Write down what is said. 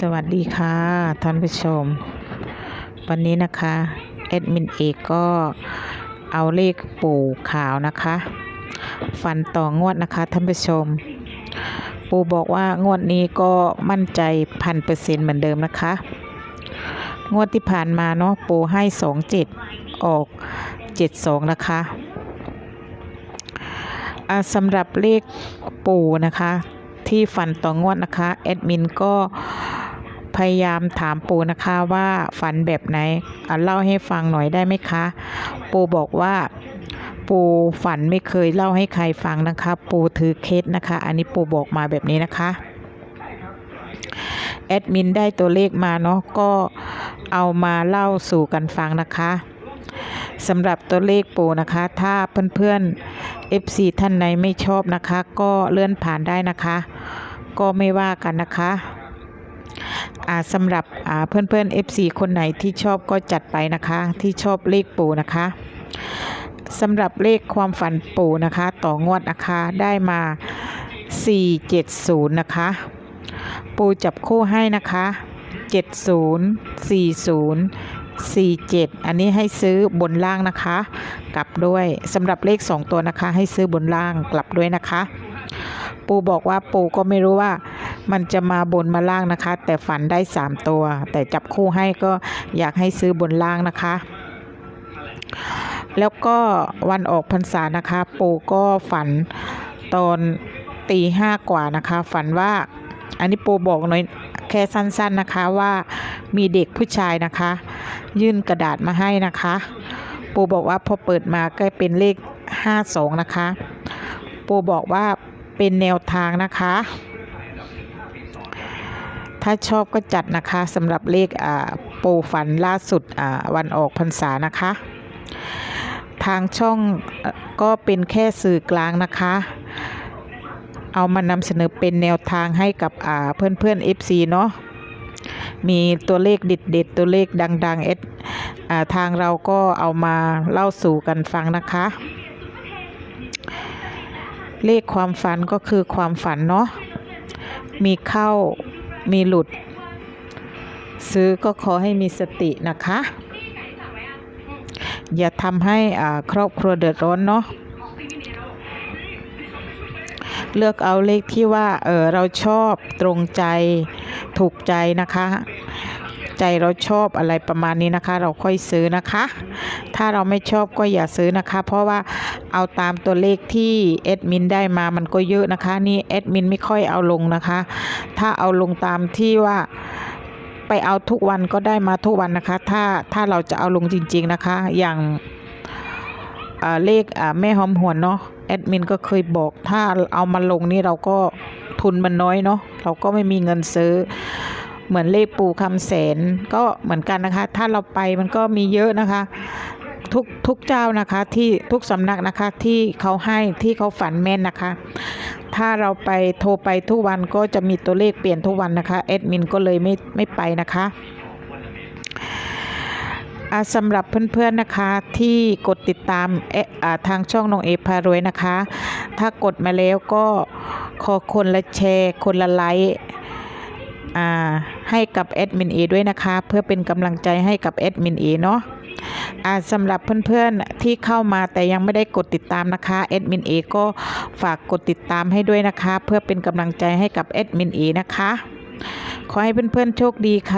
สวัสดีค่ะท่านผู้ชม วันนี้นะคะแอดมินเอกก็เอาเลขปู่ขาวนะคะ ฟันต่องวดนะคะท่านผู้ชม ปู่บอกว่างวดนี้ก็มั่นใจพันเปอร์เซ็นต์เหมือนเดิมนะคะ งวดที่ผ่านมาเนาะปู่ให้สองเจ็ดออกเจ็ดสองนะคะสำหรับเลขปู่นะคะที่ฝันต่องวดนะคะ แอดมินก็ พยายามถามปูนะคะว่าฝันแบบไหนเล่าให้ฟังหน่อยได้ไหมคะ ปูบอกว่าปูฝันไม่เคยเล่าให้ใครฟังนะคะ ปูถือเคสนะคะ อันนี้ปูบอกมาแบบนี้นะคะ แอดมินได้ตัวเลขมาเนาะก็เอามาเล่าสู่กันฟังนะคะสำหรับตัวเลขปูนะคะ ถ้าเพื่อนๆ FC ท่านไหนไม่ชอบนะคะ ก็เลื่อนผ่านได้นะคะ ก็ไม่ว่ากันนะคะ สำหรับอ่าเพื่อนๆ FC คนไหนที่ชอบก็จัดไปนะคะ ที่ชอบเลขปูนะคะสำหรับเลขความฝันปูนะคะ ต่องวดนะคะได้มา 470 นะคะ ปูจับคู่ให้นะคะ 70 40 47 อันนี้ให้ซื้อบนล่างนะคะ กลับด้วยสำหรับเลข 2 ตัวนะคะ ให้ซื้อบนล่างกลับด้วยนะคะ ปูบอกว่าปูก็ไม่รู้ว่า มันจะมาบนมาล่างนะคะ แต่ฝันได้ 3 ตัว แต่จับคู่ให้ก็อยากให้ซื้อบนล่างนะคะ แล้วก็วันออกพรรษานะคะ ปูก็ฝันตอนตีห้ากว่านะคะ ฝันว่าอันนี้ปูบอกหน่อยแค่สั้นๆนะคะว่ามีเด็กผู้ชายนะคะ ยื่นกระดาษมาให้นะคะ ปูบอกว่าพอเปิดมาก็เป็นเลข 52 นะคะ ปูบอกว่าเป็นแนวทางนะคะ ถ้าชอบก็จัดนะคะสำหรับเลขอ่าปูฝันล่าสุดอ่าวันออกพรรษานะคะ ทางช่องก็เป็นแค่สื่อกลางนะคะ เอามานำเสนอเป็นแนวทางให้กับอ่าเพื่อนเพื่อนๆ FC เนาะมีตัวเลขเด็ดๆ ตัวเลขดังๆเอสอ่าทางเราก็เอามาเล่าสู่กันฟังนะคะ เลขความฝันก็คือความฝันเนาะมีเข้า มีหลุด ซื้อก็ขอให้มีสตินะคะ อย่าทำให้ครอบครัวเดือดร้อนเนาะเลือกเอาเลขที่ว่าเออเราชอบตรงใจถูกใจนะคะ ใจเราชอบอะไรประมาณนี้นะคะ เราค่อยซื้อนะคะ ถ้าเราไม่ชอบก็อย่าซื้อนะคะ เพราะว่าเอาตามตัวเลขที่แอดมินได้มามันก็เยอะนะคะ นี่แอดมินไม่ค่อยเอาลงนะคะ ถ้าเอาลงตามที่ว่าไปเอาทุกวันก็ได้มาทุกวันนะคะ ถ้าถ้าเราจะเอาลงจริง ๆนะคะ อย่างอ่าเลขแม่หอมหวนเนาะแอดมินก็เคยบอก ถ้าเอามาลงนี่เราก็ทุนมันน้อยเนาะเราก็ไม่มีเงินซื้อ เหมือนเลขปูคำแสนก็เหมือนกันนะคะ ถ้าเราไปมันก็มีเยอะนะคะ ทุกทุกเจ้านะคะที่ทุกสำนักนะคะที่เขาให้ที่เขาฝันแม่นนะคะ ถ้าเราไปโทรไปทุกวันก็จะมีตัวเลขเปลี่ยนทุกวันนะคะแอดมินก็เลยไม่ไม่ไปนะคะสำหรับเพื่อนๆนะคะที่กดติดตามทางช่องน้องเอพารวยนะคะ ถ้ากดมาแล้วก็ขอคนละแชร์ คนละไลค์ ให้กับแอดมินเอด้วยนะคะ เพื่อเป็นกำลังใจให้กับแอดมินเอเนาะอ่าสำหรับเพื่อนๆที่เข้ามาแต่ยังไม่ได้กดติดตามนะคะแอดมินเอก็ฝากกดติดตามให้ด้วยนะคะ เพื่อเป็นกำลังใจให้กับแอดมินเอนะคะ ขอให้เพื่อนๆโชคดีค่ะ